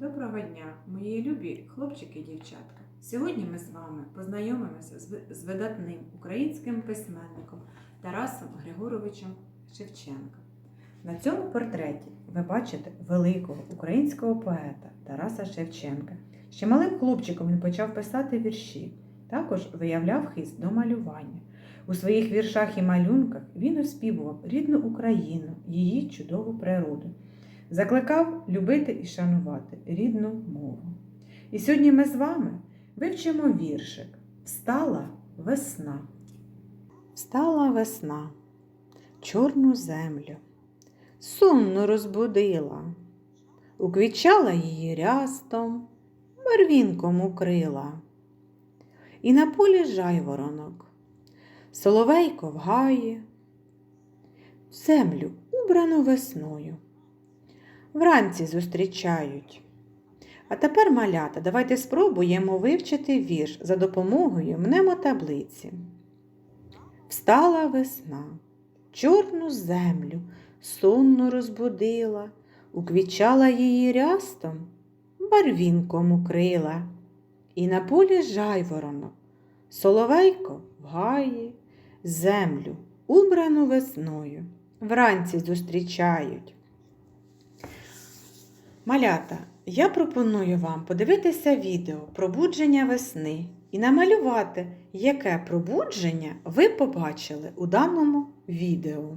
Доброго дня, мої любі хлопчики і дівчатка. Сьогодні ми з вами познайомимося з видатним українським письменником Тарасом Григоровичем Шевченком. На цьому портреті ви бачите великого українського поета Тараса Шевченка. Ще малим хлопчиком він почав писати вірші, також виявляв хист до малювання. У своїх віршах і малюнках він оспівував рідну Україну, її чудову природу. Закликав любити і шанувати рідну мову. І сьогодні ми з вами вивчимо віршик Встала весна. Встала весна, чорну землю, сумно розбудила, уквічала її рястом, барвінком укрила. І на полі жайворонок, соловейко в гаї, землю убрану весною вранці зустрічають. А тепер, малята, давайте спробуємо вивчити вірш за допомогою мнемотаблиці. Встала весна, чорну землю сонно розбудила, уквічала її рястом, барвінком укрила. І на полі жайворонок, соловейко в гаї, землю, убрану весною, вранці зустрічають. Малята, я пропоную вам подивитися відео Пробудження весни і намалювати, яке пробудження ви побачили у даному відео.